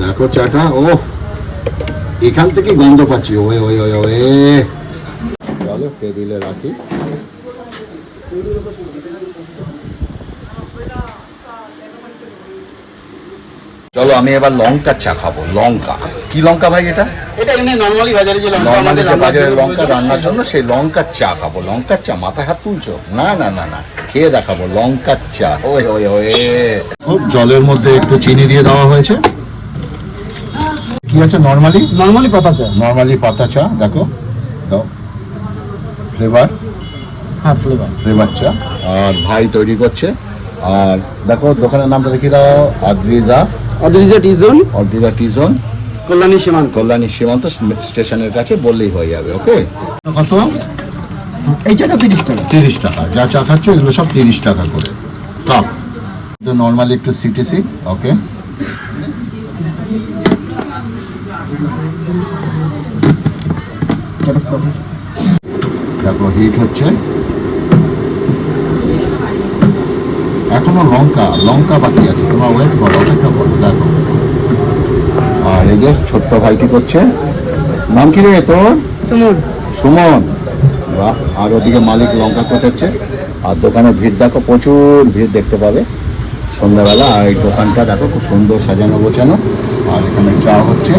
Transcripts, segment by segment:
দেখো চাটা ও এখান থেকে গন্ধ পাচ্ছি। ওয়ে ওয়ে ওয়ে ওয়ে। চলো টেবিলে রাখি। চলো আমি এবার লঙ্কার চা খাব লঙ্কা। কি লঙ্কা ভাই এটা? এটা এমনি নর্মালি বাজারে যে লঙ্কা নর্মালি আমাদের যে বাজারে লঙ্কা রান্নার জন্য সেই লঙ্কার চা খাব। লঙ্কার চা মাথায় হাত তুলছো? না না না না। খেয়ে দেখাবো লঙ্কার চা। ওই ওই ওই। খুব জলের মধ্যে একটু চিনি দিয়ে দেওয়া হয়েছে। কি আছে নর্মালি নর্মালি পাতা চা। নর্মালি পাতা চা দেখো। দাও। ফ্লেভার হ্যাঁ ফ্লেভার ফ্লেভার চা। আর ভাই তৈরি করছে। আর দেখো দোকানের নামটা দেখিয়ে দাও। আদ্রিজা অদ্রিজা টিজন। অদ্রিজা টিজন। কল্যাণী সীমান্ত। কল্যাণী সীমান্ত স্টেশনের কাছে বললেই হয়ে যাবে ওকে কত? এই চাটা তিরিশ টাকা। তিরিশ টাকা যা চা খাচ্ছ এগুলো সব তিরিশ টাকা করে। কাপ নর্মালি একটু সিটিসি ওকে দেখো হিট হচ্ছে। এখনও লঙ্কা লঙ্কা বাকি আছে। তোমার ওয়েট করো অপেক্ষা করো দেখো। আর এই যে ছোট্ট ভাই কি করছে? নাম কি রে তোর? সুমন। সুমন। বাহ আর ওদিকে মালিক লঙ্কা কোথাচ্ছে আর দোকানে ভিড় দেখো প্রচুর ভিড় দেখতে পাবে। সন্ধ্যাবেলা আর এই দোকানটা দেখো খুব সুন্দর সাজানো গোছানো। আর এখানে চা হচ্ছে।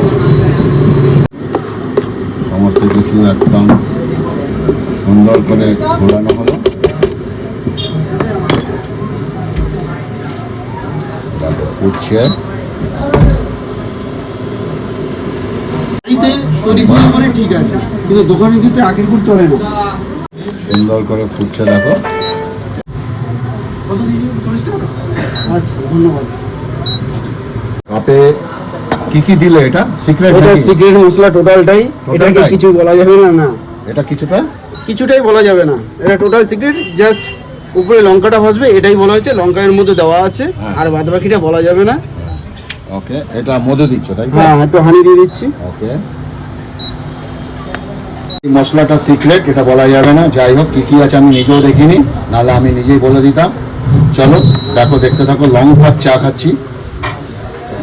সমস্ত কিছু একদম সুন্দর করে ঘোরানো হলো। করা মানে ঠিক আছে কিন্তু দোকানের ক্ষেত্রে আগের ফুট চলে না। সুন্দর করে ফুটছে দেখো। আচ্ছা ধন্যবাদ। কাপে কি কি দিলে এটা? সিক্রেট এটা সিক্রেট মশলা টোটালটাই এটাকে? কিছু বলা যাবে না না। এটা কিছুটা? কিছুটাই বলা যাবে না। এটা টোটাল সিক্রেট জাস্ট উপরে লঙ্কাটা ভাসবে এটাই বলা হয়েছে লঙ্কা এর মধ্যে দেওয়া আছে হ্যাঁ। আর বাদ বাকিটা বলা যাবে না। ওকে এটা মধু দিচ্ছ তাই হ্যাঁ একটু হানি দিয়ে দিচ্ছি। ওকে। মশলাটা সিক্রেট এটা বলা যাবে না। যাই হোক কি কি আছে আমি নিজেও দেখিনি নাহলে আমি নিজেই বলে দিতাম। চলো দেখো দেখতে থাকো লং ভাত চা খাচ্ছি।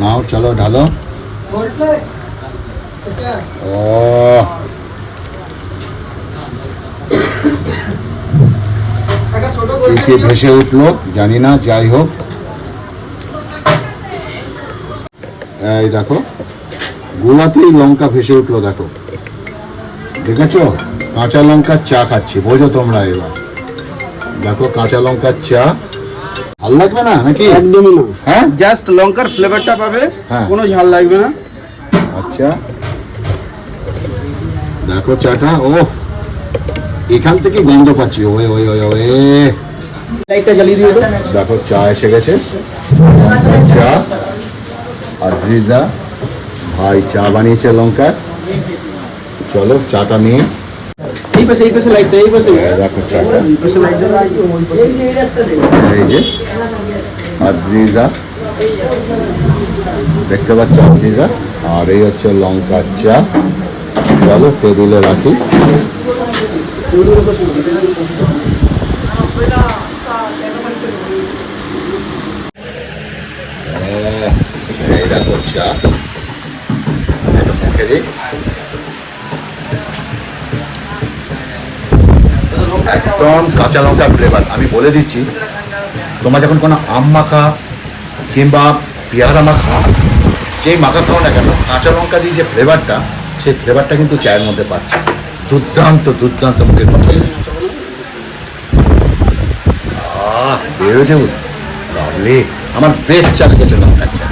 নাও চলো ঢালো। ও কি ভেসে উঠল জানি না যাই হোক। এই দেখো গোলাতেই লঙ্কা ভেসে উঠল দেখো। দেখেছ? কাঁচা লঙ্কার চা খাচ্ছি বোঝো তোমরা এবার। দেখো কাঁচা লঙ্কার চা। ভালো লাগবে না নাকি? একদমই না। হ্যাঁ? জাস্ট লঙ্কার ফ্লেভারটা পাবে হ্যাঁ। কোনো ঝাল লাগবে না। আচ্ছা। দেখো চাটা ও এখান থেকে গন্ধ পাচ্ছি ওয়ে ওয়ে ওয়ে ওয়ে। লাইটটা জ্বালিয়ে দাও। দেখো চা এসে গেছে। চা আর ব্রিজা ভাই চা বানিয়েছে লঙ্কার। চলো চাটা নিয়ে। এই পাশে এই পাশে লাইটটা এই পাশে। এই দেখো চাটা। এই যে। আদ্রিজা দেখতে পাচ্ছ আদ্রিজা আর এই হচ্ছে লঙ্কার চা। চলো টেবিলে রাখি। দেখো চা এটা মুখে দিই। একদম কাঁচা লঙ্কা ফ্লেভার আমি বলে দিচ্ছি, তোমরা যখন কোনো আম মাখা কিংবা পেয়ারা মাখা, যেই মাখা খাও না কেন, কাঁচা লঙ্কা দিয়ে যে ফ্লেভারটা সেই ফ্লেভারটা কিন্তু চায়ের মধ্যে পাচ্ছে। দুর্দান্ত দুর্দান্ত মুখে লাভলি আমার বেশ চা লেগেছে লঙ্কার চা।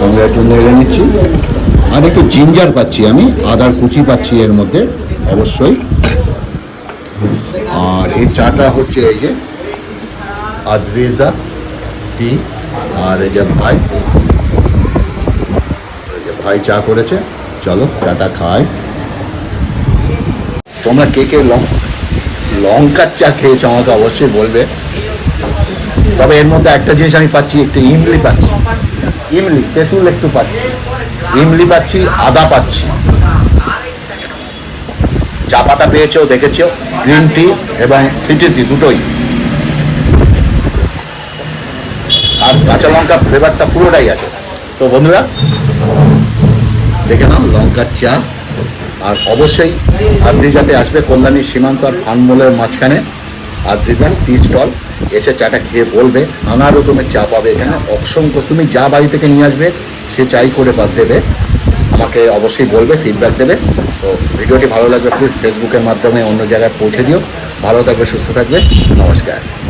সঙ্গে একটু নেড়ে নিচ্ছি। আর একটু জিঞ্জার পাচ্ছি আমি, আদার কুচি পাচ্ছি এর মধ্যে, অবশ্যই। আর এই চাটা হচ্ছে এই যে আদ্রেজা টি আর এই যে ভাই। ভাই চা করেছে। চলো, চাটা খাই। তোমরা কে কে লঙ্কার চা খেয়েছো আমাকে অবশ্যই বলবে। তবে এর মধ্যে একটা জিনিস আমি পাচ্ছি, একটু ইমলি পাচ্ছি। ইমলি, তেঁতুল একটু পাচ্ছি। ইমলি পাচ্ছি, আদা পাচ্ছি। চা পাতা পেয়েছ, দেখেছ? গ্রিন টি এবং সিটিসি দুটোই। আর কাঁচা লঙ্কা ফ্লেভারটা পুরোটাই আছে। তো বন্ধুরা, দেখে নাও লঙ্কার চা। আর অবশ্যই আদ্রিজাতে আসবে, কল্যাণী সীমান্ত আর ফানমোলের মাঝখানে আদ্রিজার টি স্টল এসে চাটা খেয়ে বলবে, নানা রকমের চা পাবে এখানে। অসংখ্য, তুমি যা বাড়ি থেকে নিয়ে আসবে, সে চাই করে বাদ দেবে। আমাকে অবশ্যই বলবে ফিডব্যাক দেবে। তো ভিডিওটি ভালো লাগবে প্লিজ ফেসবুকের মাধ্যমে অন্য জায়গায় পৌঁছে দিও। ভালো থাকবে, সুস্থ থাকবে। নমস্কার।